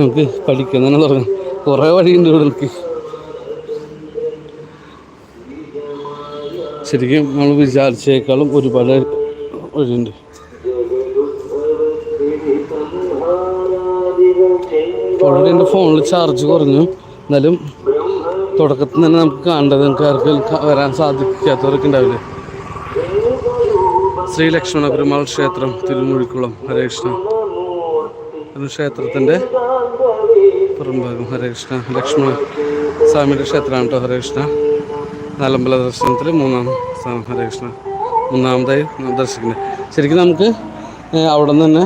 നമുക്ക് പഠിക്കാൻ തന്നെ തുടങ്ങാം. കുറേ വഴിയുണ്ട് ഇവിടെ എനിക്ക് ശരിക്കും നമ്മൾ വിചാരിച്ചേക്കാളും ഒരുപാട് വഴിയുണ്ട്. ഓൾറെഡി എന്റെ ഫോണിൽ ചാർജ് കുറഞ്ഞു. എന്നാലും തുടക്കത്തിൽ തന്നെ നമുക്ക് കാണേണ്ടത് നമുക്ക് ആർക്കും വരാൻ സാധിക്കാത്തവരൊക്കെ ഉണ്ടാവില്ലേ? ശ്രീ പെരുമാൾ ക്ഷേത്രം തിരുമുഴിക്കുളം ഹരേ കൃഷ്ണ ഒരു ക്ഷേത്രത്തിന്റെ പുറംഭാഗം ഹരേ കൃഷ്ണ. ലക്ഷ്മണ സ്വാമിയുടെ ക്ഷേത്രമാണ് കേട്ടോ. ഹരേ കൃഷ്ണ. നാലമ്പല ദർശനത്തിൽ മൂന്നാം സ്ഥാനം. ഹരേ കൃഷ്ണ. മൂന്നാമതായി ദർശിക്കുന്നത്. ശരിക്കും നമുക്ക് അവിടെ നിന്ന് തന്നെ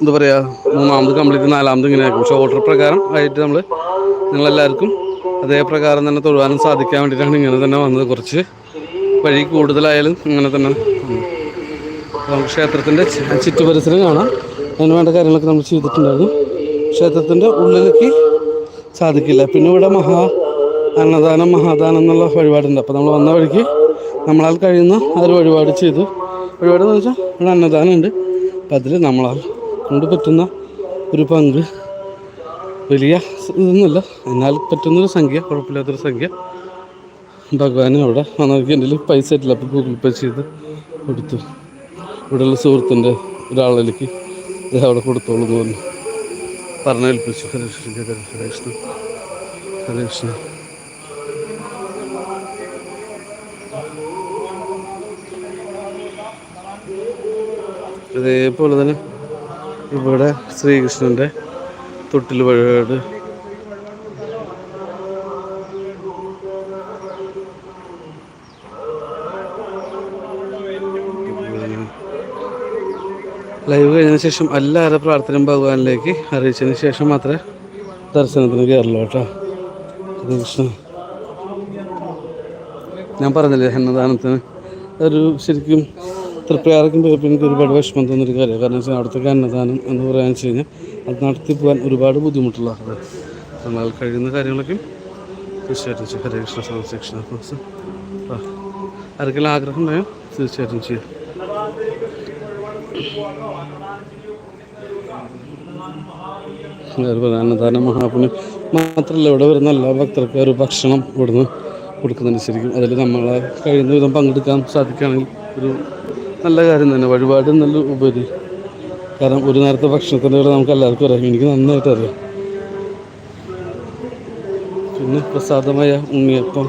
എന്താ പറയുക മൂന്നാമത് കംപ്ലീറ്റ് നാലാമത് ഇങ്ങനെ ആക്കും പക്ഷേ ഓർഡർ പ്രകാരം ആയിട്ട് നമ്മൾ നിങ്ങളെല്ലാവർക്കും അതേ പ്രകാരം തന്നെ തൊഴുവാനും സാധിക്കാൻ വേണ്ടിയിട്ടാണ് ഇങ്ങനെ തന്നെ വന്നത്. കുറച്ച് വഴി കൂടുതലായാലും ഇങ്ങനെ തന്നെ ക്ഷേത്രത്തിന്റെ ചുറ്റുപരിസരം കാണാം. അതിന് വേണ്ട കാര്യങ്ങളൊക്കെ നമ്മൾ ചെയ്തിട്ടുണ്ടായിരുന്നു. ക്ഷേത്രത്തിന്റെ ഉള്ളിലേക്ക് സാധിക്കില്ല. പിന്നെ ഇവിടെ മഹാ അന്നദാനം മഹാദാനം എന്നുള്ള വഴിപാടുണ്ട്. അപ്പോൾ നമ്മൾ വന്ന വഴിക്ക് നമ്മളാൽ കഴിയുന്ന അതൊരു വഴിപാട് ചെയ്തു. വഴിപാട് എന്ന് വെച്ചാൽ ഇവിടെ അന്നദാനം ഉണ്ട്. അപ്പം അതിൽ നമ്മളാൽ കൊണ്ട് പറ്റുന്ന ഒരു പങ്ക് വലിയ ഇതൊന്നുമില്ല. എന്നാൽ പറ്റുന്നൊരു സംഖ്യ കുഴപ്പമില്ലാത്തൊരു സംഖ്യ ഭഗവാൻ അവിടെ വന്നവർക്ക് എന്റെ പൈസ ഇട്ടില്ല. അപ്പോൾ ഗൂഗിൾ പേ ചെയ്ത് കൊടുത്തു. ഇവിടെയുള്ള സുഹൃത്തിന്റെ ഒരാളിലേക്ക് അവിടെ കൊടുത്തോളൂ എന്ന് പറഞ്ഞു. പറഞ്ഞേൽപ്പിച്ചു ഹരേ കൃഷ്ണ ഹരേ കൃഷ്ണ ഹരേ കൃഷ്ണ അതേപോലെ തന്നെ ഇവിടെ ശ്രീകൃഷ്ണന്റെ തൊട്ടിൽ വഴിപാട് ലൈവ് കഴിഞ്ഞതിന് ശേഷം എല്ലാവരുടെ പ്രാർത്ഥനയും ഭഗവാനിലേക്ക് അറിയിച്ചതിന് ശേഷം മാത്രമേ ദർശനത്തിന് കയറുള്ളൂ കേട്ടോ. കൃഷ്ണ. ഞാൻ പറഞ്ഞില്ലേ അന്നദാനത്തിന്? ഒരു ശരിക്കും തൃപ്തിയാർക്കും എനിക്ക് ഒരുപാട് വിഷമം തോന്നിയൊരു കാര്യമാണ്. കാരണം വെച്ചാൽ അവിടുത്തെ അന്നദാനം എന്ന് പറയാൻ വെച്ച് കഴിഞ്ഞാൽ അത് നടത്തി പോകാൻ ഒരുപാട് ബുദ്ധിമുട്ടുള്ള എന്നാൽ കഴിയുന്ന കാര്യങ്ങളൊക്കെ തീർച്ചയായിട്ടും ചെയ്യും. ഹരേ കൃഷ്ണ സംരക്ഷണ ആർക്കെല്ലാം ആഗ്രഹം ഉണ്ടായാൽ തീർച്ചയായിട്ടും ചെയ്യാം. അതുപോലെ അന്നദാന മഹാപുണ്യം. മാത്രമല്ല ഇവിടെ വരുന്ന എല്ലാ ഭക്തർക്കും ഒരു ഭക്ഷണം ഇവിടുന്ന് കൊടുക്കുന്നുണ്ട് ശരിക്കും അതിൽ നമ്മളെ കഴിയുന്ന വിധം പങ്കെടുക്കാൻ സാധിക്കുകയാണെങ്കിൽ ഒരു നല്ല കാര്യം തന്നെ. വഴിപാട് നല്ല ഉപരി. കാരണം ഒരു നേരത്തെ ഭക്ഷണത്തിന്റെ കൂടെ നമുക്ക് എല്ലാവർക്കും അറിയാം. എനിക്ക് നന്നായിട്ട് അറിയാം പിന്നെ പ്രസാദമായ ഉണ്ണിയപ്പം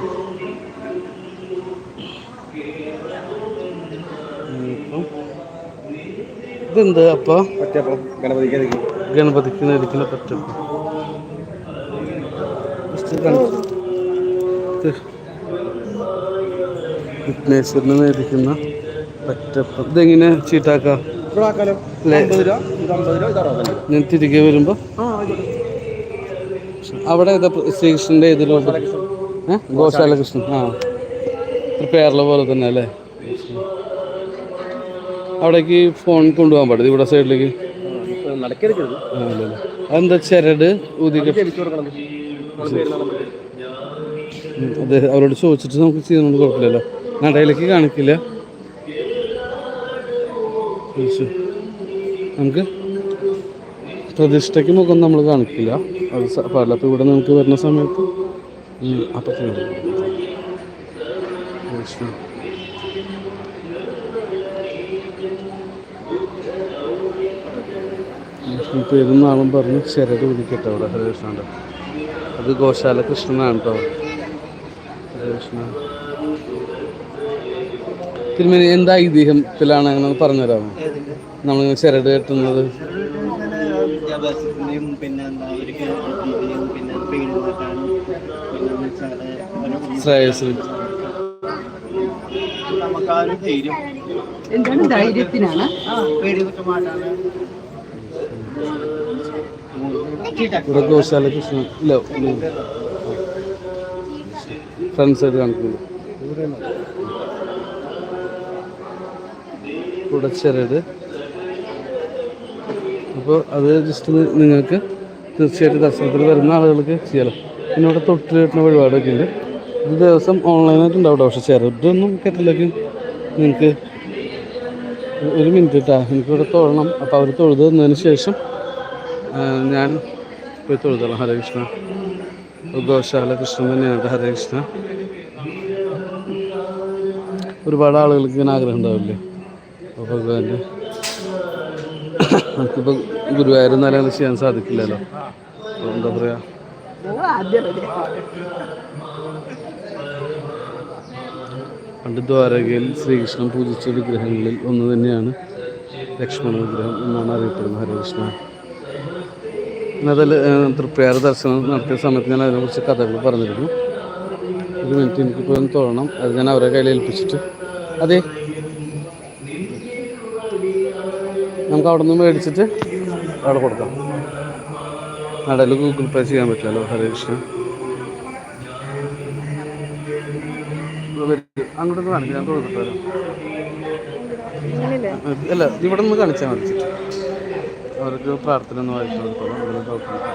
ഇതെന്താ അപ്പോ പറ്റപ്പം ഗണപതിക്ക് ഇരിക്കുന്ന. ഇത് വിഘ്നേശ്വരന് നേരിക്കുന്ന പറ്റപ്പം ഇതെങ്ങനെ ചീട്ടാക്കാം? ഞാൻ തിരികെ വരുമ്പോൾ ആ അവിടെ ഏതാ ശ്രീകൃഷ്ണന്റെ ഇതിലോട്ട് ഏഹ് ഗോശാല കൃഷ്ണൻ ആ. പേരള പോലെ തന്നെ അല്ലേ? അവിടേക്ക് ഫോൺ കൊണ്ടുപോകാൻ പാടില്ല. ഇവിടെ സൈഡിലേക്ക് അതെന്താ ചരട് അതെ അവരോട് ചോദിച്ചിട്ട് നമുക്ക് ചെയ്യുന്നുണ്ട് കുഴപ്പമില്ലല്ലോ. നടയിലേക്ക് കാണിക്കില്ല. നമുക്ക് പ്രതിഷ്ഠയ്ക്ക് മുഖം നമ്മൾ കാണിക്കില്ല. അത് പാടില്ല ഇവിടെ നമുക്ക് വരുന്ന സമയത്ത്. ഉം, അപ്പം ചെയ്യും. കൃഷ്ണ. കൃഷ്ണൻ പേരും നാളും പറഞ്ഞ് ചിരട് പിടിക്കട്ടെ അവിടെ. ഹരകൃഷ്ണന്റെ അത് ഗോശാല കൃഷ്ണനാണ് കേട്ടോ ഹരകൃഷ്ണ തിരുമേനി എന്താ ഐതിഹ്യത്തിലാണ് അങ്ങനെ പറഞ്ഞുതരാമോ? നമ്മളിങ്ങനെ ചിരട് കെട്ടുന്നത്. എന്താ അവർക്ക് ഇതിനെയും പിന്നെ പേര് മാറ്റാനും പിന്നെ എന്ന് വെച്ചാൽ ഒരു ശ്രേയസ് നമുക്ക് ആ ഒരു ധൈര്യം എന്താണ് ധൈര്യത്തിനാണ് ആ പേടി തൊട്ട് മാറ്റാണ് ഇവിടെ ഗോശാല കൃഷ്ണൻ. ഇല്ല ഫ്രണ്ട്സ് ആയിട്ട് കാണിക്കുന്നു. കുടച്ചരട് ചരട് അപ്പോൾ അത് ജസ്റ്റ് നിങ്ങൾക്ക് തീർച്ചയായിട്ടും ദർശനത്തിൽ വരുന്ന ആളുകൾക്ക് ചെയ്യാലോ. പിന്നെ ഇവിടെ തൊട്ടിൽ കിട്ടുന്ന വഴിപാടൊക്കെ ഉണ്ട്. ഇത് ദിവസം ഓൺലൈനായിട്ട് ഉണ്ടാവും പക്ഷേ ചെറുതൊന്നും കെട്ടിലേക്ക് നിങ്ങൾക്ക് ഒരു മിനിറ്റ് കിട്ടാം എനിക്കിവിടെ തൊഴണം. അപ്പോൾ അവർ തൊഴുത് തന്നതിന് ശേഷം ഞാൻ പോയി തൊഴുതോളാം. ഹരേ കൃഷ്ണ. ഉദ്ഘോഷാല കൃഷ്ണൻ തന്നെയാണ്. ഹരേ കൃഷ്ണ. ഒരുപാട് ആളുകൾക്ക് ഇങ്ങനെ ആഗ്രഹം ഉണ്ടാവില്ലേ? ഭഗവാന്റെ നമുക്കിപ്പോൾ ഗുരുവായൂർ അങ്ങനെ ചെയ്യാൻ സാധിക്കില്ലല്ലോ? എന്താ പറയുക പണ്ട് ദ്വാരകയിൽ ശ്രീകൃഷ്ണൻ പൂജിച്ച വിഗ്രഹങ്ങളിൽ ഒന്ന് തന്നെയാണ് ലക്ഷ്മണ വിഗ്രഹം എന്നാണ് അറിയപ്പെടുന്നത്. ഹരകൃഷ്ണ അതിൽ തൃപ്രയാർ ദർശനം നടത്തിയ സമയത്ത് ഞാൻ അതിനെക്കുറിച്ച് കഥകൾ പറഞ്ഞിരുന്നു. ഒരു മിനിറ്റ് എനിക്ക് പോലും തോന്നണം. അത് ഞാൻ അവരെ കയ്യിൽ ഏൽപ്പിച്ചിട്ട്. അതെ. നമുക്ക് അവിടെ നിന്ന് മേടിച്ചിട്ട് അവിടെ കൊടുക്കാം. നടയിൽ ഗൂഗിൾ പേ ചെയ്യാൻ പറ്റില്ലല്ലോ. ഹരകൃഷ്ണ അങ്ങോട്ടൊന്ന് കാണിക്കാം. ഞാൻ വരാം. അല്ല ഇവിടെ നിന്ന് കാണിച്ചാൽ മതി. അവർക്ക് പ്രാർത്ഥന ഒന്ന് വായിച്ചു കൊടുത്തോളാം അതിന് കുഴപ്പമില്ല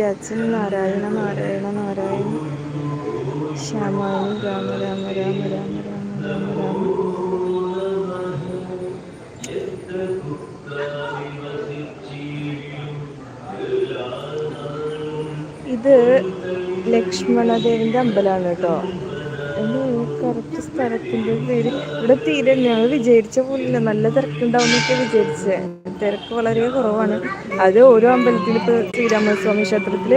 രാജൻ നാരായണ നാരായണ നാരായണ. ശ്യാമാണി രാമ രാമ രാമ രാമ രാമ രാമ രാമ. ഇത് ലക്ഷ്മണദേവിന്റെ അമ്പലമാണ് കേട്ടോ. കറക്റ്റ് സ്ഥലത്തിന്റെ പേര്. ഇവിടെ തീരെ ഞങ്ങൾ വിചാരിച്ച പോലില്ല. നല്ല തിരക്കുണ്ടാവുന്നൊക്കെ വിചാരിച്ചേ. തിരക്ക് വളരെ കുറവാണ്. അത് ഓരോ അമ്പലത്തിൽ ഇപ്പൊ ശ്രീരാമസ്വാമി ക്ഷേത്രത്തിൽ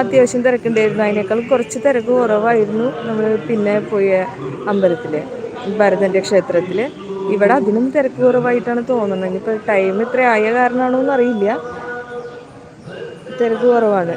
അത്യാവശ്യം തിരക്കുണ്ടായിരുന്നു. അതിനേക്കാൾ കുറച്ച് തിരക്ക് കുറവായിരുന്നു നമ്മൾ പിന്നെ പോയ അമ്പലത്തിൽ ഭരതന്റെ ക്ഷേത്രത്തിൽ ഇവിടെ അതിനും തിരക്ക് കുറവായിട്ടാണ് തോന്നുന്നത്. ഇനിയിപ്പോ ടൈം ഇത്ര ആയ കാരണമാണോ എന്നറിയില്ല. തിരക്ക് കുറവാണ്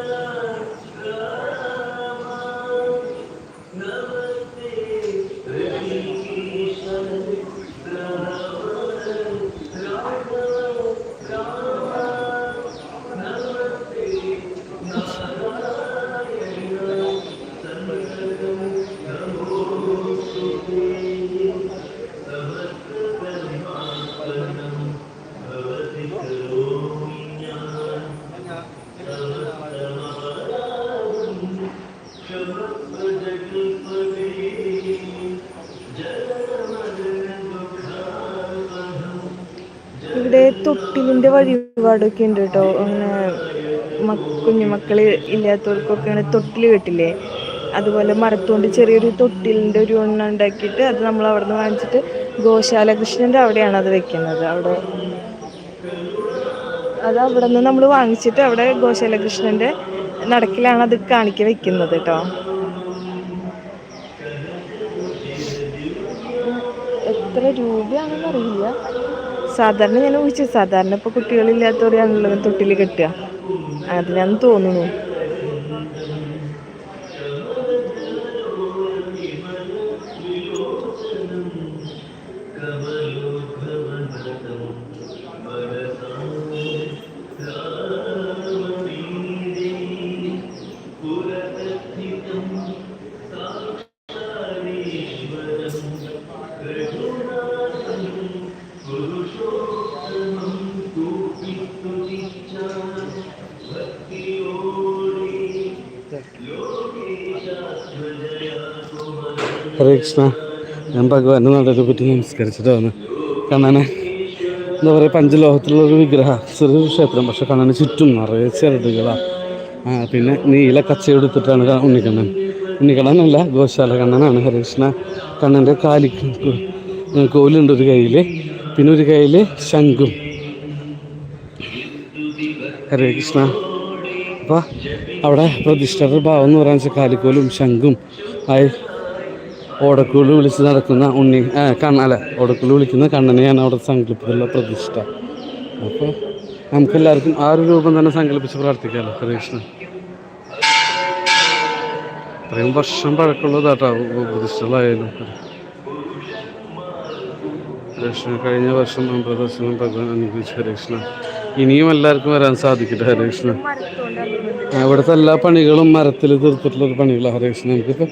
ഇവിടെ തൊട്ടിലിന്റെ വഴിപാടൊക്കെ ഉണ്ട് കേട്ടോ അങ്ങനെ കുഞ്ഞു മക്കൾ ഇല്ലാത്തവർക്കൊക്കെ അങ്ങനെ തൊട്ടിൽ കെട്ടില്ലേ. അതുപോലെ മരത്തുകൊണ്ട് ചെറിയൊരു തൊട്ടിലിന്റെ ഒരു എണ്ണ ഉണ്ടാക്കിയിട്ട് അത് നമ്മൾ അവിടെ നിന്ന് വാങ്ങിച്ചിട്ട് ഗോശാല കൃഷ്ണന്റെ അവിടെയാണ് അത് വെക്കുന്നത്. അവിടെ അത് അവിടെ നിന്ന് നമ്മൾ വാങ്ങിച്ചിട്ട് അവിടെ ഗോശാല കൃഷ്ണന്റെ നടക്കിലാണ് അത് കാണിക്ക വെക്കുന്നത് കേട്ടോ എത്ര രൂപയാണെന്ന് അറിയില്ല സാധാരണ ഞാൻ ഊഹിച്ചു സാധാരണ ഇപ്പൊ കുട്ടികളില്ലാത്തവരെയാണല്ലോ തൊട്ടിൽ കെട്ടുക. അതിനാന്ന് തോന്നുന്നു. ഹരേ കൃഷ്ണ. ഞാൻ ഭഗവാന്റെ നടനെ പറ്റി നമസ്കരിച്ചിട്ട് വന്ന് കണ്ണനെ എന്താ പറയുക പഞ്ചലോഹത്തിലുള്ള ഒരു വിഗ്രഹ ചെറിയൊരു ക്ഷേത്രം പക്ഷെ കണ്ണന് ചുറ്റും നിറയെ ചെറുതുകളാണ് പിന്നെ നീല കച്ച എടുത്തിട്ടാണ് ക- ഉണ്ണിക്കണ്ണൻ. ഉണ്ണിക്കണ്ണനല്ല ഗോശാല കണ്ണനാണ് ഹരകൃഷ്ണ കണ്ണന്റെ കാലി കോലുണ്ട് ഒരു കയ്യിൽ പിന്നെ ഒരു കയ്യിൽ ശംഖും. ഹരേ കൃഷ്ണ. അപ്പോൾ അവിടെ പ്രതിഷ്ഠയുടെ ഭാവം എന്ന് പറയുന്നത് കാലിക്കോലും ശംഖും ആയി ഓടക്കുള്ളി വിളിച്ച് നടക്കുന്ന ഉണ്ണി ആ, കണ്ണ അല്ല ഓടക്കുള്ളി വിളിക്കുന്ന കണ്ണനെയാണ് അവിടെ സങ്കല്പത്തിലുള്ള പ്രതിഷ്ഠ. അപ്പോൾ നമുക്കെല്ലാവർക്കും ആ ഒരു രൂപം തന്നെ സങ്കല്പിച്ച് പ്രാർത്ഥിക്കാമല്ലോ ഹരേ ഇത്രയും വർഷം പഴക്കമുള്ളതാട്ടോ പ്രതിഷ്ഠകളായാലും. ഹരേഷ്ണ കഴിഞ്ഞ വർഷം പ്രദർശനം ഭഗവാൻ അനുഗ്രഹിച്ചു ഹരകൃഷ്ണ ഇനിയും എല്ലാവർക്കും വരാൻ സാധിക്കട്ടെ ഹരേഷ്ണ ഇവിടുത്തെ എല്ലാ പണികളും മരത്തിൽ തീർത്തിട്ടുള്ള പണികളാണ് ഹരേഷ്ണ നമുക്കിപ്പോൾ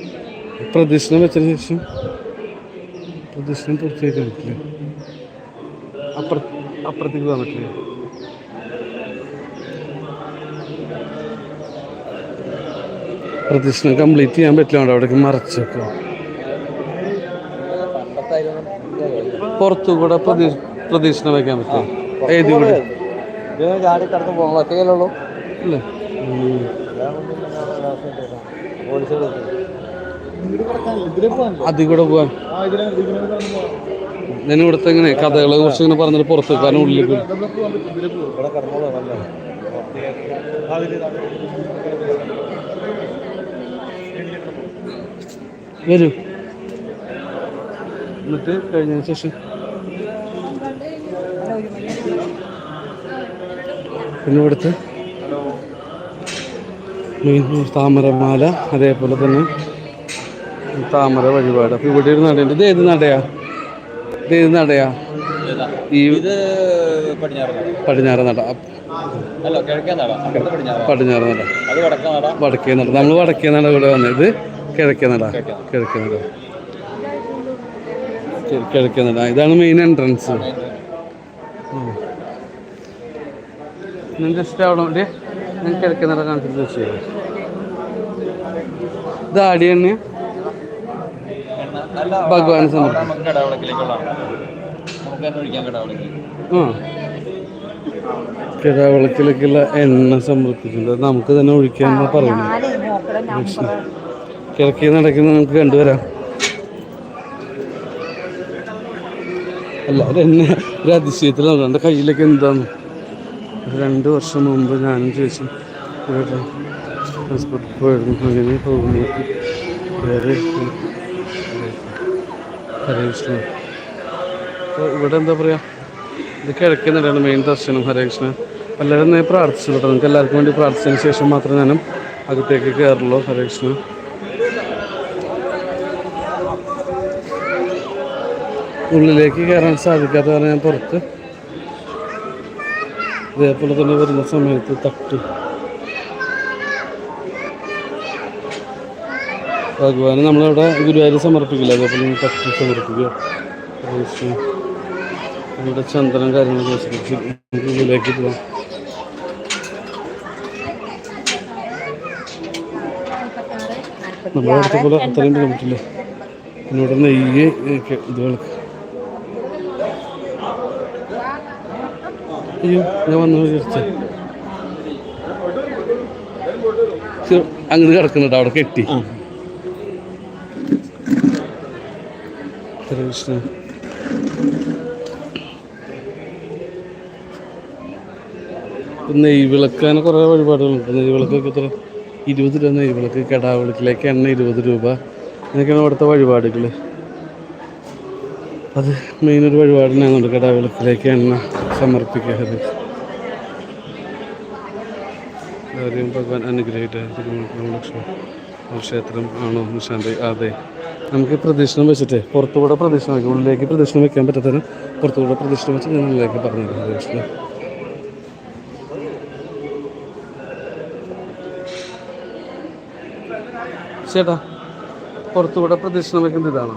പ്രദക്ഷിണം വെച്ചതിന് ശേഷം പ്രദക്ഷിണം പൂർത്തിയാക്കാൻ പറ്റില്ല അപ്പുറ അപ്പുറത്തേക്ക് പോകാൻ പറ്റില്ല പ്രദക്ഷിണം കംപ്ലീറ്റ് ചെയ്യാൻ പറ്റില്ല. അവിടേക്ക് മറച്ചൊക്കെ പുറത്തു കൂടെ പ്രദീ- പ്രദക്ഷിണം വയ്ക്കാൻ പറ്റും ഏത് കൂടെ ഇല്ല. അതിൽ കൂടെ പോവാൻ. ഞാൻ ഇവിടുത്തെ ഇങ്ങനെ കഥകളെ കുറിച്ച് ഇങ്ങനെ പറഞ്ഞിട്ട് പുറത്ത് കാരണം ഉള്ളിലേക്ക് നല്ല വരൂ. എന്നിട്ട് കഴിഞ്ഞതിന് ശേഷം. പിന്നെ ഇവിടുത്തെ താമരമാല അതേപോലെ തന്നെ താമര വഴിപാട്. അപ്പൊ ഇവിടെ ഒരു നടയുണ്ട്. ഇത് ഏത് നടയാ? ഇത് ഏത് നടയാ? ഈ പടിഞ്ഞാറ നട. പടിഞ്ഞാറ് നട. വടക്കേ നട. നമ്മൾ വടക്കേ നട ഇവിടെ വന്നത് കിഴക്കേ നട. കിഴക്കേ നട. കിഴക്കേ നട. ഇതാണ് മെയിൻ എൻട്രൻസ് നിങ്ങൾക്ക് അവിടെ വേണ്ടി ഞാൻ കിഴക്കേ നട കാണിച്ചിട്ട് ചെയ്യാം ഇത് ആടി ഭഗവാൻ സമർപ്പിക്കും. കടവളക്കിലേക്കുള്ള എണ്ണ സമർപ്പിക്കുന്നത് നമുക്ക് തന്നെ ഒഴിക്കാൻ പറയുന്നു കിഴക്കേ നടക്കുന്ന നമുക്ക് കണ്ടുവരാം. എല്ലാവരും എന്നെ ഒരു അതിശയത്തിൽ എന്റെ കയ്യിലേക്ക് എന്താന്ന്? രണ്ട് വർഷം മുമ്പ് ഞാനും ചേച്ചി ഇവിടെ ട്രാൻസ്പോർട്ടിൽ പോയിരുന്നു. അങ്ങനെ പോകുന്നു വേറെ ഹരേ കൃഷ്ണ. അപ്പോൾ ഇവിടെ എന്താ പറയുക ഇത് കിഴക്കുന്നുണ്ടാണ് മെയിൻ ദർശനം ഹരേ കൃഷ്ണ. എല്ലാവരും ഞാൻ പ്രാർത്ഥിച്ചു കേട്ടോ. നിങ്ങൾക്ക് എല്ലാവർക്കും വേണ്ടി പ്രാർത്ഥിച്ചതിന് ശേഷം മാത്രമേ ഞാനും അകത്തേക്ക് കയറുള്ളൂ. ഹരേ കൃഷ്ണ. ഉള്ളിലേക്ക് കയറാൻ സാധിക്കാത്ത കാരണം ഞാൻ പുറത്ത്. ഇതേപോലെ തന്നെ വരുന്ന സമയത്ത് തട്ട്. ഭഗവാന് നമ്മളിവിടെ ഗുരുവായൂർ സമർപ്പിക്കില്ല? അതേപോലെ കഷ്ടം സമർപ്പിക്കുക. നമ്മുടെ ചന്ദനം കാര്യങ്ങളൊക്കെ വെച്ചിട്ട് ഉള്ളിലേക്ക് പോവാം. നമ്മുടെ അടുത്ത പോലെ അത്രയും കിലോമീറ്ററില്ല? എന്നോട് നെയ്യ് ഇതുകൾക്ക് അയ്യോ ഞാൻ വന്നു വിചാരിച്ചു. അങ്ങനെ കിടക്കുന്നുണ്ട് അവിടെ കെട്ടി. ഹരേ കൃഷ്ണ നെയ് വിളക്കാൻ കുറേ വഴിപാടുകളുണ്ട്. നെയ് വിളക്കൊക്കെ എത്ര? ഇരുപത് രൂപ നെയ് വിളക്ക്. കടാ വിളക്കിലേക്ക് എണ്ണ ഇരുപത് രൂപ. അങ്ങനെയൊക്കെയാണ് അവിടുത്തെ വഴിപാടുകൾ അത് മെയിൻ ഒരു കടാ കടാവിളക്കിലേക്ക് എണ്ണ സമർപ്പിക്കാറ് ഭഗവാൻ അനുഗ്രഹിക്കട്ടെ ലക്ഷ്മി ക്ഷേത്രം ആണോ നിശാന്തി അതെ. നമുക്ക് പ്രദക്ഷിണം വെച്ചിട്ട് പുറത്തുകൂടെ പ്രദക്ഷിണം വയ്ക്കും ഉള്ളിലേക്ക് പ്രദക്ഷിണം വെക്കാൻ പറ്റാത്തതിന് പുറത്തുകൂടെ പ്രദക്ഷിണം വെച്ച് ഞാൻ ഉള്ളിലേക്ക് പറഞ്ഞു പ്രദക്ഷിണം ചേട്ടാ പുറത്തുകൂടെ പ്രദക്ഷിണം വെക്കുന്നത് ഇതാണോ?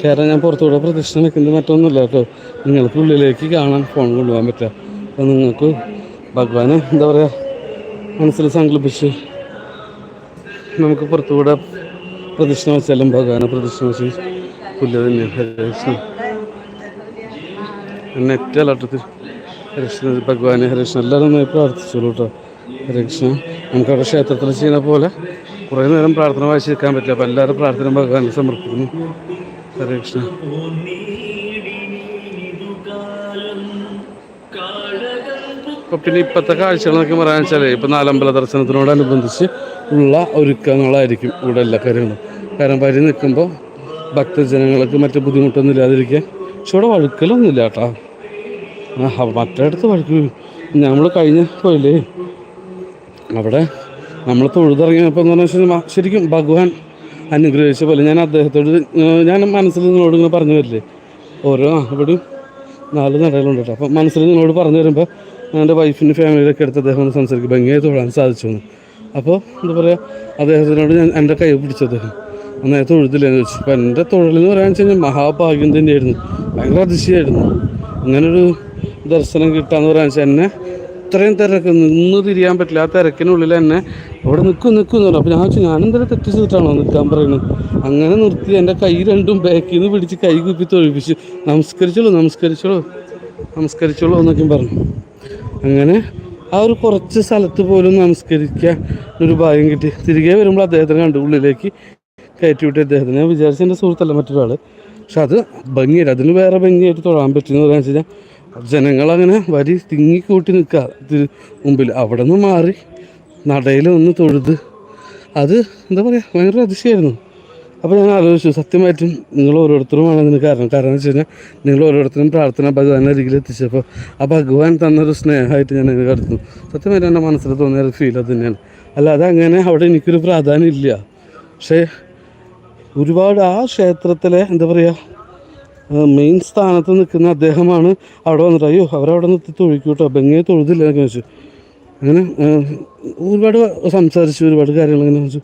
ചേട്ടാ ഞാൻ പുറത്തുകൂടെ പ്രദക്ഷിണം വെക്കുന്നത് മറ്റൊന്നുമില്ല കേട്ടോ. നിങ്ങൾക്ക് ഉള്ളിലേക്ക് കാണാൻ ഫോൺ കൊണ്ടുപോകാൻ പറ്റുക. അപ്പം നിങ്ങൾക്ക് ഭഗവാനെ എന്താ പറയുക മനസ്സിൽ സങ്കല്പിച്ച് നമുക്ക് പുറത്തുകൂടെ പ്രദക്ഷിണ വെച്ചാലും ഭഗവാനെ പ്രദക്ഷിണ വെച്ച് പുല്ല് തന്നെയാണ് എന്നെ ഏറ്റവും അലട്ടത്തിൽ ഹരികൃഷ്ണൻ ഭഗവാനെ ഹരികൃഷ്ണൻ എല്ലാവരും നന്നായി പ്രാർത്ഥിച്ചോളൂ കേട്ടോ. ഹരികൃഷ്ണൻ നമുക്കവിടെ ക്ഷേത്രത്തിൽ ചെയ്യുന്ന പോലെ കുറേ നേരം പ്രാർത്ഥന വായിച്ചിരിക്കാൻ പറ്റില്ല. അപ്പോൾ എല്ലാവരും പ്രാർത്ഥന ഭഗവാനെ സമർപ്പിക്കുന്നു. ഹരേ കൃഷ്ണ. ഇപ്പൊ പിന്നെ ഇപ്പോഴത്തെ കാഴ്ചകളെന്നൊക്കെ പറയാൻ വെച്ചാൽ ഇപ്പം നാലമ്പല ദർശനത്തിനോടനുബന്ധിച്ച് ഉള്ള ഒരുക്കങ്ങളായിരിക്കും ഇവിടെ എല്ലാ കാര്യങ്ങളും. കാരണം വരി നിൽക്കുമ്പോൾ ഭക്തജനങ്ങൾക്ക് മറ്റു ബുദ്ധിമുട്ടൊന്നും ഇല്ലാതിരിക്കാൻ പക്ഷെ ഇവിടെ വഴുക്കലൊന്നുമില്ല കേട്ടോ. ആ മറ്റിടത്ത് വഴുക്ക്. നമ്മൾ കഴിഞ്ഞ പോയില്ലേ? അവിടെ നമ്മൾ തൊഴുതിറങ്ങിയപ്പോൾ എന്ന് പറഞ്ഞാൽ ശരിക്കും ഭഗവാൻ അനുഗ്രഹിച്ച പോലെ ഞാൻ അദ്ദേഹത്തോട് ഞാൻ മനസ്സിൽ നിങ്ങളോട് ഇങ്ങനെ പറഞ്ഞു വരില്ലേ? ഓരോ ഇവിടെയും നാല് നടകളുണ്ട് കേട്ടോ. അപ്പം മനസ്സിൽ നിങ്ങളോട് പറഞ്ഞു വരുമ്പോൾ എന്റെ വൈഫിന്റെ ഫാമിലിയിലൊക്കെ എടുത്ത് അദ്ദേഹം ഒന്ന് സംസാരിക്കും. ഭംഗിയായി തൊഴാൻ സാധിച്ചു എന്ന് അപ്പോൾ എന്താ പറയുക അദ്ദേഹത്തിനോട് ഞാൻ എന്റെ കൈ പിടിച്ചു അദ്ദേഹം. അന്നേ തൊഴുതില്ലെന്ന് ചോദിച്ചു അപ്പം എന്റെ തൊഴിലെന്ന് പറയാൻ വെച്ച് കഴിഞ്ഞാൽ മഹാഭാഗ്യം തന്നെയായിരുന്നു. ഭയങ്കര അതിശയമായിരുന്നു അങ്ങനൊരു ദർശനം കിട്ടാന്ന് പറയാൻ വെച്ചാൽ എന്നെ ഇത്രയും തിരക്ക് നിന്ന് തിരിയാൻ പറ്റില്ല. ആ തിരക്കിനുള്ളിൽ എന്നെ അവിടെ നിൽക്കും നിൽക്കും എന്ന് പറഞ്ഞു. അപ്പോൾ ഞാൻ വെച്ചു എന്തെങ്കിലും തെറ്റ് ചെയ്തിട്ടാണോ നിൽക്കാൻ പറയുന്നത്? അങ്ങനെ നിർത്തി എന്റെ കൈ രണ്ടും ബാക്കിൽ നിന്ന് പിടിച്ച് കൈ കുപ്പി തൊഴിപ്പിച്ച്. നമസ്കരിച്ചോളൂ നമസ്കരിച്ചോളൂ നമസ്കരിച്ചോളൂ എന്നൊക്കെയും പറഞ്ഞു. അങ്ങനെ ആ ഒരു കുറച്ച് സ്ഥലത്ത് പോലും നമസ്കരിക്കാൻ ഒരു ഭാഗ്യം കിട്ടി. തിരികെ വരുമ്പോൾ അദ്ദേഹത്തിനെ കണ്ടു ഉള്ളിലേക്ക് കയറ്റി വിട്ട് അദ്ദേഹത്തിന് വിചാരിച്ച എന്റെ സുഹൃത്തല്ല മറ്റൊരാൾ പക്ഷെ അത് ഭംഗിയില്ല അതിന് വേറെ ഭംഗിയായിട്ട് തൊഴാൻ പറ്റുമെന്ന് പറയാൻ വെച്ച് കഴിഞ്ഞാൽ ജനങ്ങളങ്ങനെ വരി തിങ്ങിക്കൂട്ടി നിൽക്കുക. മുമ്പിൽ അവിടെ നിന്ന് മാറി നടയിൽ ഒന്ന് തൊഴുത്. അത് എന്താ പറയുക ഭയങ്കര അതിശയമായിരുന്നു. അപ്പോൾ ഞാൻ ആലോചിച്ചു സത്യമായിട്ടും നിങ്ങൾ ഓരോരുത്തരുമാണ് അതിന് കാരണം. കാരണം എന്ന് വെച്ച് കഴിഞ്ഞാൽ നിങ്ങൾ ഓരോരുത്തരും പ്രാർത്ഥന ഭഗവാന്റെ അരികിൽ എത്തിച്ചപ്പോൾ ആ ഭഗവാൻ തന്നൊരു സ്നേഹമായിട്ട് ഞാൻ അതിന് കടത്തുന്നു. സത്യമായിട്ട് എന്റെ മനസ്സിൽ തോന്നിയ ഒരു ഫീൽ അത് തന്നെയാണ്. അല്ലാതെ അങ്ങനെ അവിടെ എനിക്കൊരു പ്രാധാന്യം ഇല്ല. പക്ഷേ ഒരുപാട് ആ ക്ഷേത്രത്തിലെ എന്താ പറയുക മെയിൻ സ്ഥാനത്ത് നിൽക്കുന്ന അദ്ദേഹമാണ് അവിടെ വന്നിട്ട് അയ്യോ അവരവിടെ നിർത്തി തൊഴിക്കൂട്ടോ ബെങ്ങയെ തൊഴുതില്ല? എന്നൊക്കെ വെച്ചു അങ്ങനെ ഒരുപാട് സംസാരിച്ചു ഒരുപാട് കാര്യങ്ങൾ ഇങ്ങനെ വെച്ചു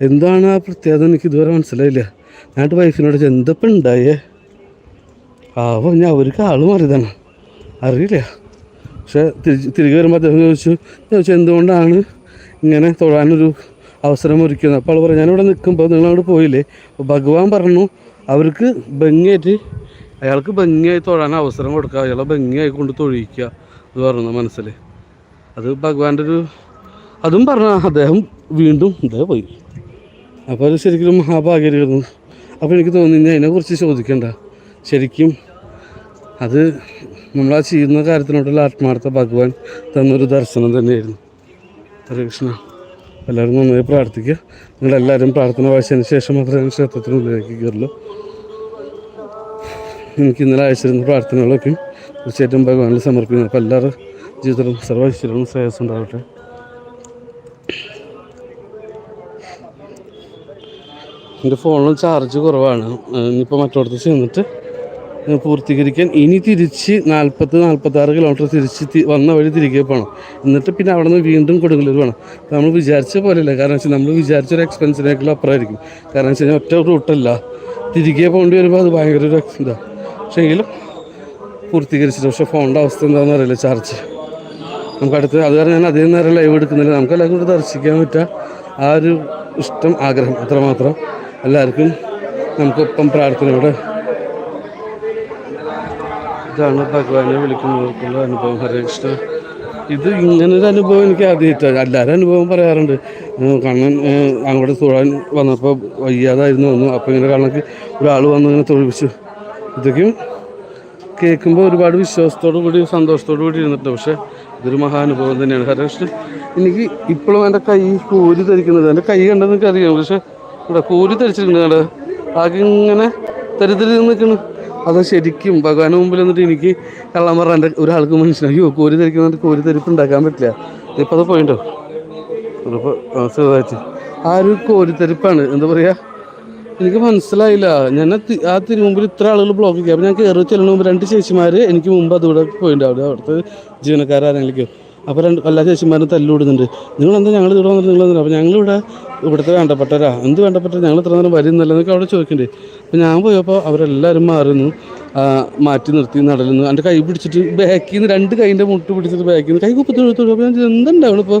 എന്താണ് ആ പ്രത്യേകത? എനിക്ക് ഇതുവരെ മനസ്സിലായില്ല. ഞാനിട്ട് വൈഫിനോട് എന്തപ്പം ഉണ്ടായേ ആവോ ഞാൻ അവർക്ക് ആൾ മാറിയതാണ്. അറിയില്ല. പക്ഷെ തിരിച്ച് തിരികെ വരുമ്പോൾ അദ്ദേഹം ചോദിച്ചു ചോദിച്ചു എന്തുകൊണ്ടാണ് ഇങ്ങനെ തൊഴാനൊരു അവസരം ഒരുക്കുന്നത് അപ്പോൾ ആൾ പറഞ്ഞു ഞാനിവിടെ നിൽക്കുമ്പോൾ നിങ്ങൾ അങ്ങോട്ട് പോയില്ലേ ഭഗവാൻ പറഞ്ഞു അവർക്ക് ഭംഗിയായിട്ട് അയാൾക്ക് ഭംഗിയായി തൊഴാൻ അവസരം കൊടുക്കുക അയാളെ ഭംഗിയായി കൊണ്ട് തൊഴിയിക്കുക എന്ന് പറഞ്ഞു മനസ്സിൽ അത് ഭഗവാന്റെ ഒരു അതും പറഞ്ഞ അദ്ദേഹം വീണ്ടും ഇതേ പോയി. അപ്പോൾ അത് ശരിക്കും മഹാഭാഗ്യമായിരുന്നു. അപ്പോൾ എനിക്ക് തോന്നി ഇനി അതിനെക്കുറിച്ച് ചോദിക്കണ്ട. ശരിക്കും അത് നമ്മൾ ആ ചെയ്യുന്ന കാര്യത്തിനോടുള്ള ആത്മാർത്ഥ ഭഗവാൻ തന്നൊരു ദർശനം തന്നെയായിരുന്നു. ഹരേ കൃഷ്ണ. എല്ലാവരും നന്നായി പ്രാർത്ഥിക്കുക. നിങ്ങളെല്ലാവരും പ്രാർത്ഥന വായിച്ചതിന് ശേഷം മാത്രമേ ക്ഷേത്രത്തിനുള്ളിലേക്ക് കയറുള്ളൂ. എനിക്ക് ഇന്നലെ അയച്ചിരുന്ന പ്രാർത്ഥനകളൊക്കെ തീർച്ചയായിട്ടും ഭഗവാനിൽ സമർപ്പിക്കുന്നു അപ്പോൾ എല്ലാവരും ജീവിതത്തിലും സർവൈശ്വര്യവും ശ്രേയസ് ഉണ്ടാവട്ടെ. എന്റെ ഫോണിൽ ചാർജ് കുറവാണ്. ഇനിയിപ്പോൾ മറ്റോടത്ത് ചെന്നിട്ട് പൂർത്തീകരിക്കാൻ. ഇനി തിരിച്ച് നാൽപ്പത്ത് നാൽപ്പത്താറ് കിലോമീറ്റർ തിരിച്ച് വന്ന വഴി തിരികെ പോകണം എന്നിട്ട് പിന്നെ അവിടെ നിന്ന് വീണ്ടും കൊടുങ്ങല്ലൂർ വേണം നമ്മൾ വിചാരിച്ച പോലെയല്ല. കാരണം വെച്ചാൽ നമ്മൾ വിചാരിച്ചൊരു എക്സ്പെൻസിനേക്കാളും അപ്പുറമായിരിക്കും. കാരണം വെച്ച് കഴിഞ്ഞാൽ ഒറ്റ റൂട്ടല്ല തിരികെ പോകേണ്ടി വരുമ്പോൾ അത് ഭയങ്കര ഒരു ഇതാണ് പക്ഷേ എങ്കിലും പൂർത്തീകരിച്ചിട്ട്. പക്ഷേ ഫോണിന്റെ അവസ്ഥ എന്താണെന്ന് അറിയില്ല. ചാർജ്. നമുക്ക് അടുത്ത് അത് കാരണം ഞാൻ അതേ നേരം ലൈവ് എടുക്കുന്നില്ല. നമുക്ക് എല്ലാവർക്കും ദർശിക്കാൻ പറ്റുക ആ ഒരു ഇഷ്ടം ആഗ്രഹം. അത്രമാത്രം. എല്ലാവർക്കും നമുക്കൊപ്പം പ്രാർത്ഥനയോടെ ഇതാണ് ഭഗവാനെ വിളിക്കുന്നവർക്കുള്ള അനുഭവം. ഹരേ കൃഷ്ണ. ഇത് ഇങ്ങനൊരു അനുഭവം എനിക്ക് ആദ്യമായിട്ടാണ് എല്ലാവരും അനുഭവം പറയാറുണ്ട്. കണ്ണൻ അങ്ങോട്ട് തൊഴാൻ വന്നപ്പോൾ വയ്യാതായിരുന്നു വന്നു. അപ്പോൾ ഇങ്ങനെ കണ്ണക്ക് ഒരാൾ വന്ന് ഇങ്ങനെ തൊഴിപ്പിച്ചു ഇതൊക്കെയും കേൾക്കുമ്പോൾ ഒരുപാട് വിശ്വാസത്തോടു കൂടി സന്തോഷത്തോടു കൂടി ഇരുന്നിട്ടുണ്ട്. പക്ഷേ ഇതൊരു മഹാനുഭവം തന്നെയാണ്. ഹരകൃഷ്ണൻ എനിക്ക് ഇപ്പോഴും എന്റെ കൈ കോരി ധരിക്കുന്നത്. എന്റെ കൈ കണ്ടെന്ന് എനിക്കറിയാം പക്ഷേ ഇവിടെ കൂലി ധരിച്ചിട്ടുണ്ട് കണ്ട? ആകെ ഇങ്ങനെ തരിതരി നിൽക്കുന്നു അത് ശരിക്കും ഭഗവാന് മുമ്പിൽ എന്നിട്ട് എനിക്ക് കള്ളം പറഞ്ഞ എന്റെ ഒരാൾക്ക് മനസ്സിലായി. അയ്യോ കോരി ധരിക്കുന്നതിന് കോരി തരിപ്പ് ഉണ്ടാക്കാൻ പറ്റില്ല. ഇപ്പം അത് പോയിട്ടോ ഇതിപ്പോൾ ചെറുതായിട്ട്. ആ ഒരു കോരിത്തരിപ്പാണ് എന്താ പറയുക എനിക്ക് മനസ്സിലായില്ല. ഞാൻ ആ തിരി മുമ്പിൽ ഇത്ര ആളുകൾ ബ്ലോക്ക് ചെയ്യാം അപ്പോൾ ഞാൻ കയറി ചെല്ലുന്ന മുമ്പ് രണ്ട് ചേച്ചിമാർ എനിക്ക് മുമ്പ് അതുകൂടെ പോയിട്ടുണ്ടാവില്ല അവിടുത്തെ ജീവനക്കാരാരെങ്കിലും അപ്പോൾ രണ്ട് എല്ലാ ചേച്ചിമാരും തല്ലുവിടുന്നുണ്ട്. നിങ്ങൾ എന്താ ഞങ്ങൾ ഇവിടെ വന്നിട്ട് നിങ്ങൾ അപ്പോൾ ഞങ്ങളിവിടെ ഇവിടുത്തെ വേണ്ടപ്പെട്ടവരാ. എന്ത് വേണ്ടപ്പെട്ട ഞങ്ങൾ ഇത്ര നേരം വരുന്നില്ല. എന്നൊക്കെ അവിടെ ചോദിക്കണ്ടേ? അപ്പോൾ ഞാൻ പോയപ്പോൾ അവരെല്ലാവരും മാറുന്നു മാറ്റി നിർത്തി നടലുന്നു എന്റെ കൈ പിടിച്ചിട്ട് ബാക്കിൽ നിന്ന് രണ്ട് കൈന്റെ മുട്ട് പിടിച്ചിട്ട് ബാക്കിൽ നിന്ന് കൈ കുപ്പത്തി കൊടുത്തു അപ്പോൾ ഞാൻ എന്തുണ്ടാവണം ഇപ്പോൾ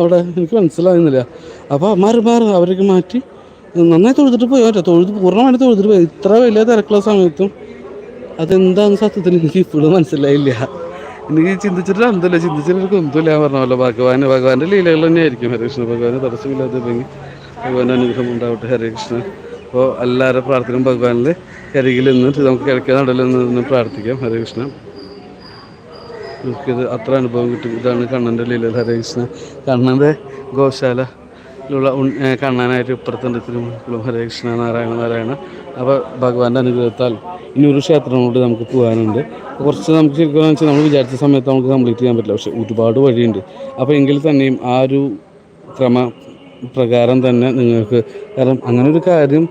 അവിടെ എനിക്ക് മനസ്സിലാകുന്നില്ല അപ്പോൾ മാറി മാറി അവരൊക്കെ മാറ്റി നന്നായി തൊഴുതിട്ട് പോയി. മറ്റോ തൊഴുത് പൂർണമായിട്ട് തൊഴുതിട്ട് പോയി. ഇത്ര വലിയ തിരക്കുള്ള സമയത്തും അതെന്താണെന്ന് സത്യത്തിൽ എനിക്ക് ഇപ്പോഴും മനസ്സിലായില്ല. എനിക്ക് ചിന്തിച്ചിട്ട് എന്തല്ല? ചിന്തിച്ചിട്ട് ഒന്നുമില്ല ഞാൻ പറഞ്ഞല്ലോ ഭഗവാൻ ഭഗവാന്റെ ലീലകൾ തന്നെയായിരിക്കും. ഹരകൃഷ്ണ ഭഗവാന് തടസ്സമില്ലാതെ ഭംഗി ഭഗവാന്റെ അനുഗ്രഹം ഉണ്ടാവട്ടെ. ഹരകൃഷ്ണ അപ്പോൾ എല്ലാവരും പ്രാർത്ഥനയും ഭഗവാനിൽ കരികിൽ നിന്നിട്ട് നമുക്ക് കിഴക്കേ നടലിൽ നിന്ന് പ്രാർത്ഥിക്കാം. ഹരകൃഷ്ണ നമുക്കിത് അത്ര അനുഭവം കിട്ടും. ഇതാണ് കണ്ണന്റെ ലീല ഹരകൃഷ്ണ കണ്ണന്റെ ഗോശാലയിലുള്ള ഉൺ- കാണാനായിട്ട് ഇപ്പുറത്തുണ്ട് ഇപ്പുറത്തുണ്ട് ഹരേ കൃഷ്ണ നാരായണ നാരായണ. അപ്പോൾ ഭഗവാന്റെ അനുഗ്രഹത്താൽ ഇനി ഒരു ക്ഷേത്രം കൂടി നമുക്ക് പോകാനുണ്ട്. കുറച്ച് നമുക്ക് ശരിക്കും വെച്ചാൽ നമ്മൾ വിചാരിച്ച സമയത്ത് നമുക്ക് കംപ്ലീറ്റ് ചെയ്യാൻ പറ്റില്ല. പക്ഷേ ഒരുപാട് വഴിയുണ്ട്. അപ്പോൾ എങ്കിൽ തന്നെയും ആ ഒരു ക്രമ പ്രകാരം തന്നെ നിങ്ങൾക്ക് കാരണം അങ്ങനെ ഒരു കാര്യം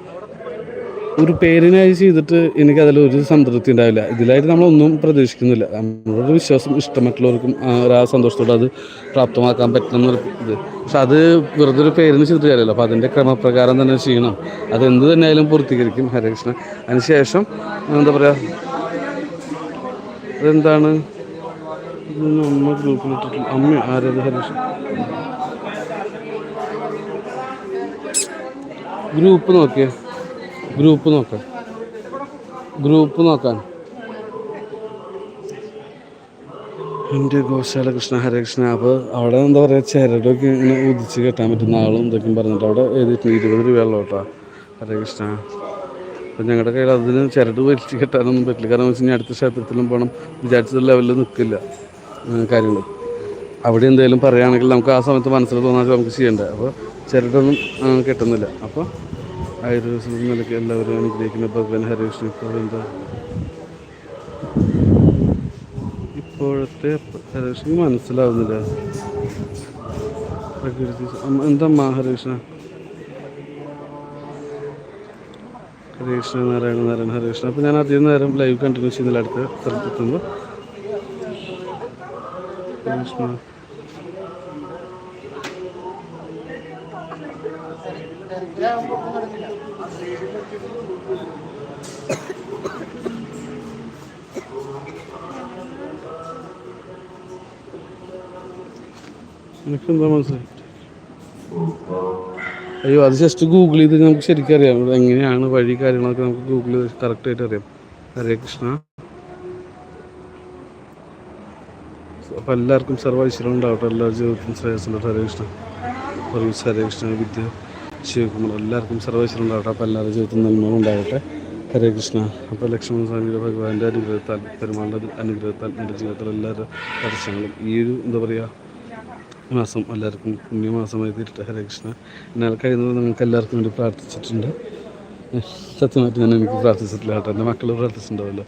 ഒരു പേരിനായി ചെയ്തിട്ട് എനിക്ക് അതിൽ ഒരു സംതൃപ്തി ഉണ്ടാവില്ല. ഇതിലായിട്ട് നമ്മളൊന്നും പ്രതീക്ഷിക്കുന്നില്ല. നമ്മളൊരു വിശ്വാസം ഇഷ്ടം മറ്റുള്ളവർക്കും ആ സന്തോഷത്തോടെ അത് പ്രാപ്തമാക്കാൻ പറ്റുന്ന ഇത്. പക്ഷെ അത് വെറുതെ ഒരു പേരിന് ചെയ്തിട്ട് കാര്യമല്ല. അപ്പോൾ അതിന്റെ ക്രമപ്രകാരം തന്നെ ചെയ്യണം. അതെന്ത് തന്നെ ആയാലും പൂർത്തീകരിക്കും. ഹരകൃഷ്ണൻ അതിനുശേഷം എന്താ പറയുക അതെന്താണ്? അമ്മ ഗ്രൂപ്പിലിട്ടിട്ടില്ല അമ്മ ആരത് ഹരീഷ് ഗ്രൂപ്പ് നോക്കിയേ. ഗ്രൂപ്പ് നോക്കാം. ഗ്രൂപ്പ് നോക്കാൻ. എന്റെ ഗോശാല കൃഷ്ണ. ഹരകൃഷ്ണ അപ്പോൾ അവിടെ എന്താ പറയുക ചിരടൊക്കെ ഇങ്ങനെ ഉദിച്ച് കെട്ടാൻ പറ്റുന്ന ആളും ഇതൊക്കെയും പറഞ്ഞിട്ട് അവിടെ എഴുതിയിട്ടുണ്ട് ഇരുപത് രൂപയുള്ള കേട്ടോ. ഹരകൃഷ്ണ അപ്പം ഞങ്ങളുടെ കയ്യിൽ അതിന് ചിരട് വലിച്ച് കെട്ടാനൊന്നും പറ്റില്ല. കാരണം വെച്ച് കഴിഞ്ഞാൽ അടുത്ത ക്ഷേത്രത്തിലും പോകണം വിചാരിച്ച ലെവലിൽ നിൽക്കില്ല കാര്യങ്ങൾ അവിടെ എന്തെങ്കിലും പറയുകയാണെങ്കിൽ നമുക്ക് ആ സമയത്ത് മനസ്സിൽ തോന്നാൻ നമുക്ക് ചെയ്യണ്ടേ. അപ്പോൾ ചിരട്ടൊന്നും കെട്ടുന്നില്ല. അപ്പോൾ ആയുർവേദ നിലയ്ക്ക് എല്ലാവരും അനുഗ്രഹിക്കുന്ന ഭഗവാൻ ഹരികൃഷ്ണൻ ഗോവിന്ദ ഇപ്പോഴത്തെ ഹരികൃഷ്ണൻ മനസ്സിലാവുന്നില്ല. പ്രകൃതി എന്തമ്മാ ഹരകൃഷ്ണ ഹരകൃഷ്ണ നാരായണ നാരായണ ഹരകൃഷ്ണ അപ്പോൾ ഞാൻ അധികം നേരം ലൈവ് കണ്ടിന്യൂ ചെയ്യുന്നില്ല അടുത്ത സ്ഥലത്തെത്തുമ്പോൾ ഹരകൃഷ്ണ എനിക്കെന്താ മനസ്സിലായി? അയ്യോ അത് ജസ്റ്റ് ഗൂഗിൾ ചെയ്ത് നമുക്ക് ശരിക്കും അറിയാം. എങ്ങനെയാണ് വഴി കാര്യങ്ങളൊക്കെ നമുക്ക് ഗൂഗിൾ ചെയ്ത് കറക്റ്റായിട്ട് അറിയാം. ഹരേ കൃഷ്ണ. അപ്പം എല്ലാവർക്കും സർവൈശ്വരം ഉണ്ടാവട്ടെ. എല്ലാ ജീവിതത്തിലും ശ്രേയസ്സുണ്ട് ഹരേ കൃഷ്ണ. സർവീസ് ഹരേ കൃഷ്ണ വിദ്യ ശിവകുമാർ എല്ലാവർക്കും സർവൈശ്വരം ഉണ്ടാവട്ടെ. അപ്പോൾ എല്ലാവരുടെ ജീവിതത്തിൽ നന്മ ഉണ്ടാവട്ടെ. ഹരേ കൃഷ്ണ. അപ്പോൾ ലക്ഷ്മണ സ്വാമിയുടെ ഭഗവാന്റെ അനുഗ്രഹത്താൽ പെരുമാളുടെ അനുഗ്രഹത്താൽ എന്റെ ജീവിതത്തിൽ എല്ലാവരുടെ ദർശനങ്ങളും ഈ ഒരു എന്താ പറയുക മാസം എല്ലാവർക്കും പുണ്യമാസമായി തീരട്ടെ. ഹരേ കൃഷ്ണ. എന്നാൽ കഴിയുന്നത് നിങ്ങൾക്ക് എല്ലാവർക്കും വേണ്ടി പ്രാർത്ഥിച്ചിട്ടുണ്ട്. സത്യമായിട്ട് ഞാൻ എനിക്ക് പ്രാർത്ഥിച്ചിട്ടില്ല കേട്ടോ. എന്റെ മക്കൾ പ്രാർത്ഥിച്ചിട്ടുണ്ടാവല്ലോ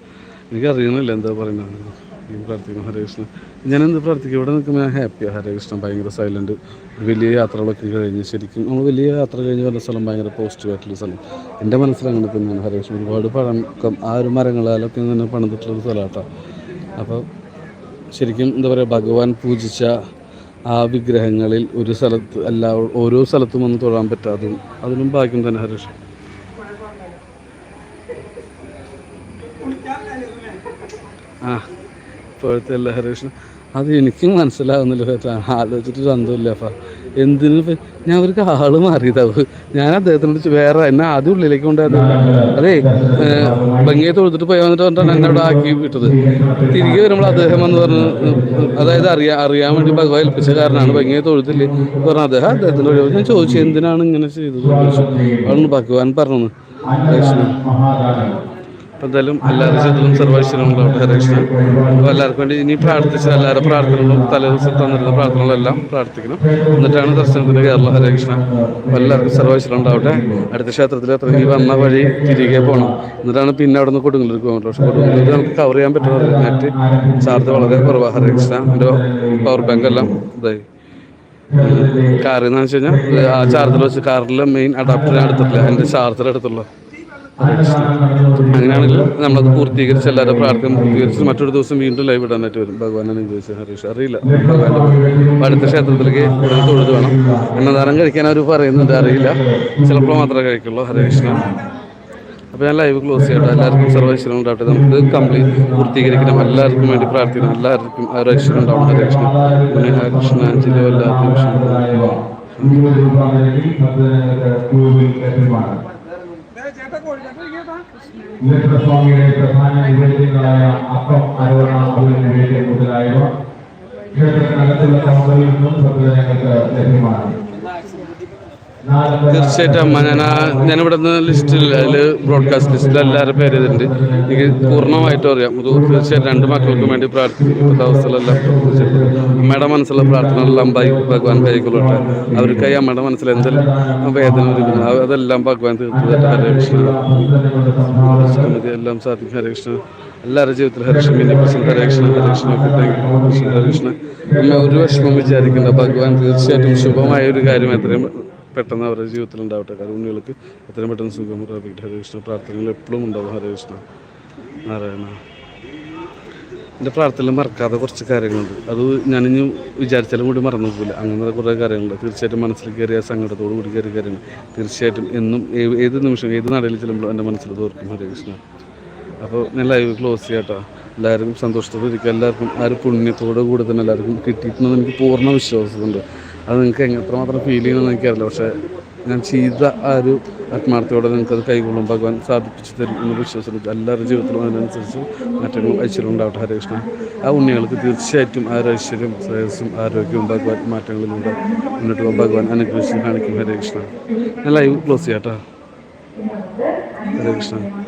എനിക്ക് അറിയണില്ല എന്താ പറയുന്നത് ഈ പ്രാർത്ഥിക്കും ഹരേ കൃഷ്ണ. ഞാൻ എന്ത് പ്രാർത്ഥിക്കും? ഇവിടെ നിൽക്കുമ്പോൾ ഞാൻ ഹാപ്പിയാണ് ഹരേ കൃഷ്ണ. ഭയങ്കര സൈലന്റ് വലിയ യാത്രകളൊക്കെ കഴിഞ്ഞ് ശരിക്കും നമ്മൾ വലിയ യാത്ര കഴിഞ്ഞ് വല്ല സ്ഥലം ഭയങ്കര പോസിറ്റീവായിട്ടുള്ള സ്ഥലം. എന്റെ മനസ്സിൽ അങ്ങനെ തന്നെയാണ്. ഹരേ കൃഷ്ണ. ഒരുപാട് പഴക്കം ആ ഒരു മരങ്ങളാലൊക്കെ തന്നെ പണിതിട്ടുള്ളൊരു സ്ഥലമാട്ടോ അപ്പോൾ ശരിക്കും എന്താ പറയുക ഭഗവാൻ പൂജിച്ച ആ വിഗ്രഹങ്ങളിൽ ഒരു സ്ഥലത്ത് എല്ലാ ഓരോ സ്ഥലത്തും ഒന്ന് തൊഴാൻ പറ്റാതും അതിനും ഭാഗ്യം തന്നെ ഹരീഷ്. ആ ഇപ്പോഴത്തെ അല്ല ഹരീഷ് അത് എനിക്കും മനസ്സിലാകുന്നില്ല ആലോചിച്ചിട്ട് അന്തമില്ല അപ്പം. എന്തിനു ഞാൻ അവർക്ക് ആൾ മാറിയതാവ് ഞാൻ അദ്ദേഹത്തിനോട് വേറെ എന്നെ ആദ്യം ഉള്ളിലേക്ക് കൊണ്ടുവരുന്നത് അതെ ഭംഗിയെ തൊഴുത്തിട്ട് പോയി വന്നിട്ട് പറഞ്ഞിട്ടാണ് എന്നെ അവിടെ ആക്കി വിട്ടത്. തിരികെ വരുമ്പോൾ അദ്ദേഹം എന്ന് പറഞ്ഞ് അതായത് അറിയാൻ അറിയാൻ വേണ്ടി ഭഗവാൻ ഏൽപ്പിച്ച കാരണമാണ് ഭംഗിയെ തൊഴുത്തില്ലേ പറഞ്ഞു അദ്ദേഹം അദ്ദേഹത്തിന്റെ ഒഴിവ് ഞാൻ ചോദിച്ചു എന്തിനാണ് ഇങ്ങനെ ചെയ്തത്? ചോദിച്ചു. ഭഗവാൻ പറഞ്ഞു കൃഷ്ണൻ എന്തായാലും ജീവിതത്തിലും സർവൈശ്വരങ്ങളുണ്ട് ഹരകൃഷ്ണൻ അപ്പോൾ എല്ലാവർക്കും വേണ്ടി ഇനി പ്രാർത്ഥിച്ച എല്ലാവരുടെ പ്രാർത്ഥനകളും തലേദിവസം തന്നിരുന്ന പ്രാർത്ഥനകളെല്ലാം പ്രാർത്ഥിക്കണം. എന്നിട്ടാണ് ദർശനത്തിന് കേരള ഹരകൃഷ്ണ അപ്പോൾ എല്ലാവർക്കും സർവൈശ്വരം ഉണ്ടാവട്ടെ. അടുത്ത ക്ഷേത്രത്തിൽ ഈ വന്ന വഴി തിരികെ പോകണം എന്നിട്ടാണ് പിന്നെ അവിടെ നിന്ന് കൊടുങ്ങല്ലൂർ പോകുന്നത് പക്ഷേ കൊടുങ്ങല്ലൂർ നമുക്ക് കവർ ചെയ്യാൻ പറ്റുന്നത് നെറ്റ് ചാർജ് വളരെ കുറവാണ് ഹരകൃഷ്ണ എന്റെ പവർ ബാങ്ക് എല്ലാം ഇതായി. കാറിൽ എന്ന് വെച്ച് കഴിഞ്ഞാൽ ആ ചാർജർ വെച്ച് കാറിലെ മെയിൻ അഡാപ്റ്റർ എടുത്തിട്ടില്ല. എന്റെ ചാർജർ എടുത്തുള്ളൂ. അങ്ങനെയാണെങ്കിൽ നമ്മളത് പൂർത്തീകരിച്ച് എല്ലാവരും പ്രാർത്ഥന പൂർത്തീകരിച്ച് മറ്റൊരു ദിവസം വീണ്ടും ലൈവ് ഇടാനായിട്ട് വരും. ഭഗവാൻ അനുഗ്രഹിച്ച ഹരീഷ് അറിയില്ല. ഭഗവാന്റെ അടുത്ത ക്ഷേത്രത്തിലേക്ക് ഉടനെ തൊഴുത് വേണം. അന്നദാനം കഴിക്കാൻ അവർ പറയുന്നുണ്ട്. അറിയില്ല. ചിലപ്പോൾ മാത്രമേ കഴിക്കുള്ളൂ. ഹരകൃഷ്ണ അപ്പോൾ ഞാൻ ലൈവ് ക്ലോസ് ചെയ്യട്ടെ. എല്ലാവർക്കും സർവൈശ്വരം ഉണ്ടാവട്ടെ. നമുക്ക് കംപ്ലീറ്റ് പൂർത്തീകരിക്കണം. എല്ലാവർക്കും വേണ്ടി പ്രാർത്ഥിക്കണം. എല്ലാവർക്കും ആ ഒരു ഐശ്വര്യം ഉണ്ടാവണം. ഹരകൃഷ്ണ പിന്നെ ഹരകൃഷ്ണ അഞ്ജലി വല്ലാത്ത സ്വാമിയുടെ പ്രധാന നിവേദ്യങ്ങളായ അപ്പം അരോണ അതിന് നിവേദ്യം മുതലായവ ക്ഷേത്രത്തിനകത്തുള്ള കമ്പനിയിൽ നിന്നും ഭക്തജനങ്ങൾക്ക് ലഭ്യമാണ്. തീർച്ചയായിട്ടും അമ്മ ഞാൻ ആ ഞാനിവിടെ നിന്ന് ലിസ്റ്റിൽ അതിൽ ബ്രോഡ്കാസ്റ്റ് ലിസ്റ്റിൽ എല്ലാവരും പേര് ചെയ്തിട്ടുണ്ട് എനിക്ക് പൂർണമായിട്ടും അറിയാം. തീർച്ചയായിട്ടും രണ്ട് മക്കൾക്കും വേണ്ടി പ്രാർത്ഥിക്കും ഇപ്പോഴത്തെ തീർച്ചയായിട്ടും അമ്മയുടെ മനസ്സിലുള്ള പ്രാർത്ഥനകളെല്ലാം ഭഗവാൻ കൈക്കൊള്ളട്ടെ അവർക്കായി അമ്മയുടെ മനസ്സിൽ എന്തെല്ലാം വേദന ഒരുക്കുന്നു അതെല്ലാം ഭഗവാൻ തീർത്തു ഹരേ കൃഷ്ണ. എല്ലാം സാധിക്കും. ഹരേ കൃഷ്ണ. എല്ലാവരുടെ ജീവിതത്തിൽ ഹരികൃഷ്ണൻ പിന്നെ പ്രശ്നം ഹരേകൃഷ്ണൻ ഹരേകൃഷ്ണൻ ഒക്കെ താങ്ക് യു കൃഷ്ണ ഹരേകൃഷ്ണൻ അമ്മ ഒരു വിഷമം വിചാരിക്കേണ്ട ഭഗവാൻ തീർച്ചയായിട്ടും ശുഭമായ ഒരു കാര്യം എത്രയും പെട്ടെന്ന് അവരുടെ ജീവിതത്തിൽ ഉണ്ടാവട്ടെ കരുണികൾക്ക് എത്രയും പെട്ടെന്ന് സുഖം. പ്രാപിക്കട്ടെ ഹരകൃഷ്ണ പ്രാർത്ഥനകൾ എപ്പോഴും ഉണ്ടാവും. ഹരകൃഷ്ണ നാരായണ. എന്റെ പ്രാർത്ഥനയിൽ മറക്കാതെ കുറച്ച് കാര്യങ്ങളുണ്ട്. അത് ഞാനിനി വിചാരിച്ചാലും കൂടി മറന്നു പോകില്ല. അങ്ങനെ കുറേ കാര്യങ്ങളുണ്ട്. തീർച്ചയായിട്ടും മനസ്സിൽ കയറിയ സങ്കടത്തോടു കൂടി കയറിയ കാര്യങ്ങൾ. തീർച്ചയായിട്ടും എന്നും ഏത് നിമിഷം ഏത് നടയിൽ ചെല്ലുമ്പോഴും എന്റെ മനസ്സിൽ തോർക്കും ഹരകൃഷ്ണ അപ്പോൾ ഞാൻ ലൈവ് ക്ലോസ് ചെയ്യാട്ടോ. എല്ലാവരും സന്തോഷത്തോടെ ഇരിക്കുക. എല്ലാവർക്കും ആ ഒരു പുണ്യത്തോടെ കൂടെ തന്നെ എല്ലാവർക്കും കിട്ടിയിട്ടുണ്ടെന്ന് എനിക്ക് പൂർണ വിശ്വാസമുണ്ട്. അത് നിങ്ങൾക്ക് എത്രമാത്രം ഫീൽ ചെയ്യണമെന്ന് എനിക്കറിയില്ല. പക്ഷേ ഞാൻ ചെയ്ത ആ ഒരു ആത്മാർത്ഥയോടെ നിങ്ങൾക്കത് കൈകൊള്ളും. ഭഗവാൻ സാധിപ്പിച്ചു തരും എന്ന് വിശ്വസിച്ചു എല്ലാവരുടെ ജീവിതത്തിലും അതിനനുസരിച്ച് മറ്റൊരു ഐശ്വര്യം ഉണ്ടാവട്ടെ. ഹരേ കൃഷ്ണ. ആ ഉണ്ണികൾക്ക് തീർച്ചയായിട്ടും ആ ഒരു ഐശ്വര്യം ശ്രേയസ്സും ആരോഗ്യവും ഭഗവാൻ മാറ്റങ്ങളിലൂടെ മുന്നോട്ട് പോകാൻ ഭഗവാൻ അനുഗ്രഹിച്ച് കാണിക്കും. ഹരേ കൃഷ്ണ. ഞാൻ ലൈവ് ക്ലോസ് ചെയ്യാട്ടോ കേട്ടോ. ഹരേ കൃഷ്ണ.